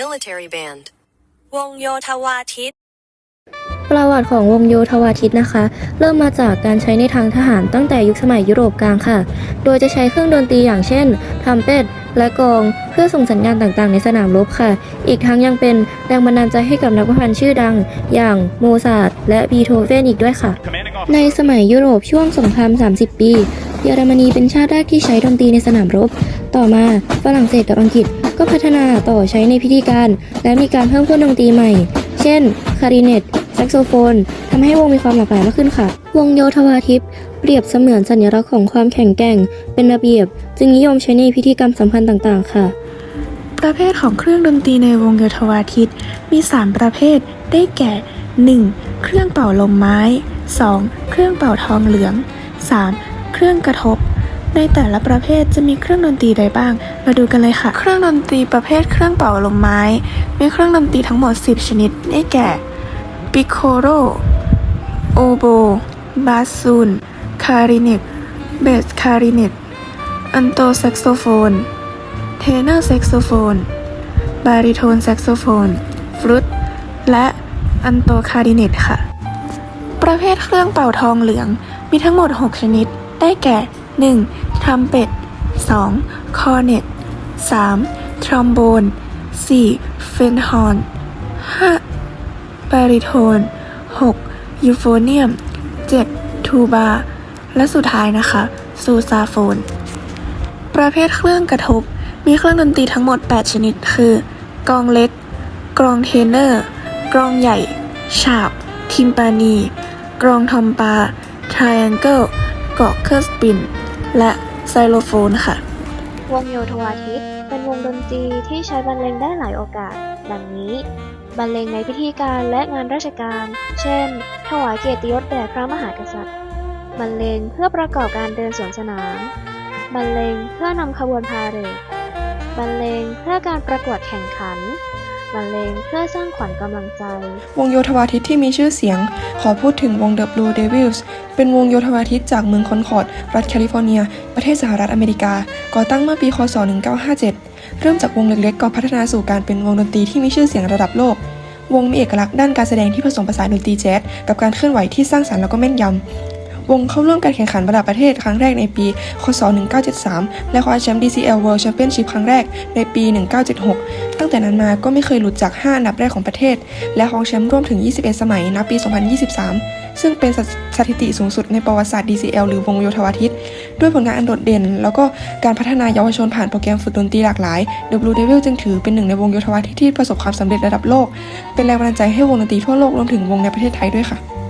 Military Band วงโยธวาทิต ประวัติของวงโยธวาทิตนะคะ เริ่มมาจากการใช้ในทางทหารตั้งแต่ยุคสมัยยุโรปกลางค่ะ โดยจะใช้เครื่องดนตรีอย่างเช่นทัมเป็ตและกองเพื่อส่งสัญญาณต่างๆ ในสนามรบค่ะ อีกทั้งยังเป็นแรงบันดาลใจให้กับนักประพันธ์ชื่อดัง อย่างโมซาร์ทและบีโธเฟนอีกด้วยค่ะ ในสมัยยุโรปช่วงสงคราม 30 ปี เยอรมนีเป็นชาติแรกที่ใช้ดนตรีในสนามรบ ต่อมาฝรั่งเศสกับอังกฤษ ก็พัฒนาต่อใช้ในพิธีการ และมีการเพิ่มเครื่องดนตรีใหม่ เช่น คาริเนตแซกโซโฟนทำให้วงมีความหลากหลายมากขึ้นค่ะ วงโยธวาทิตเปรียบเสมือนสัญลักษณ์ของความแข็งแกร่ง เป็นระเบียบ จึงนิยมใช้ในพิธีกรรมสำคัญต่างๆ ค่ะ ประเภทของเครื่องดนตรีในวงโยธวาทิตมี 3 ประเภท ได้แก่ 1. เครื่องเป่าลมไม้ 2. เครื่องเป่าทองเหลือง 3. เครื่องกระทบ ในแต่ละประเภทจะมีเครื่องดนตรีใดบ้าง มาดูกันเลยค่ะ เครื่องดนตรีประเภทเครื่องเป่าลมไม้ มีเครื่องดนตรีทั้งหมด 10 ชนิด ได้แก่ปิโคโรโอโบบาซูน คาริเนตเบสคาริเนตอันโตแซกโซโฟน เทเนอร์แซกโซโฟน บาริโทนแซกโซโฟน ฟลุต และอันโตคาริเนตค่ะ ประเภทเครื่องเป่าทองเหลือง มีทั้งหมด 6 ชนิด ได้แก่ 1. ทรัมเป็ต 2. คอร์เนต 3. ทรอมโบน 4. เฟนฮอร์น 5. บาริโทน 6. ยูโฟเนียม 7. ทูบา และสุดท้ายนะคะ ซูซาโฟน ประเภทเครื่องกระทบ มีเครื่องดนตรีทั้งหมด 8 ชนิด คือกลองเล็กกลองเทเนอร์กลองใหญ่ ฉาบ ทิมปานีกลองทอมปา ทริแองเกิลกอกเคอร์สปิน และไซโลโฟนค่ะ วงโยธวาทิตเป็นวงดนตรีที่ใช้บรรเลงได้หลายโอกาส ดังนี้ บรรเลงในพิธีการและงานราชการ เช่น ถวายเกียรติยศแด่พระมหากษัตริย์ บรรเลงเพื่อประกอบการเดินสวนสนาม บรรเลงเพื่อนำขบวนพาเหรดบรรเลงเพื่อการประกวดแข่งขัน บรรเลงเพื่อสร้างขวัญกำลังใจ วงโยธวาทิตที่มีชื่อเสียง ขอพูดถึงวง The Blue Devils เป็นวงโยธวาทิตจากเมืองคอนคอร์ด รัฐแคลิฟอร์เนีย ประเทศสหรัฐอเมริกา ก่อตั้งเมื่อปี คศ 1957 เริ่มจากวงเล็กๆ ก่อพัฒนาสู่การเป็นวงดนตรีที่มีชื่อเสียงระดับโลกวงมีเอกลักษณ์ด้านการแสดงที่ผสมผสานดนตรีแจ๊สกับการเคลื่อนไหวที่สร้างสรรค์แล้วก็แม่นยำ วงเข้าร่วมการแข่งขันระดับประเทศครั้งแรกในปี คศ 1973 และคว้าแชมป์ DCL World Championship ครั้งแรกในปี 1976 ตั้งแต่นั้นมาก็ไม่เคยหลุดจาก 5 อันดับแรกของประเทศ และครองแชมป์ร่วมถึง 21 สมัยนับปี 2023 ซึ่งเป็นสถิติสูงสุดในประวัติศาสตร์ DCL หรือวงโยธวาทิต ด้วยผลงานอันโดดเด่น แล้วก็การพัฒนาเยาวชนผ่านโปรแกรมฝึกดนตรีหลากหลาย The Blue Devil จึงถือเป็นหนึ่งในวงโยธวาทิตที่ประสบความสำเร็จระดับโลก เป็นแรงบันดาลใจให้วงดนตรีทั่วโลกรวมถึงวงในประเทศไทยด้วยค่ะ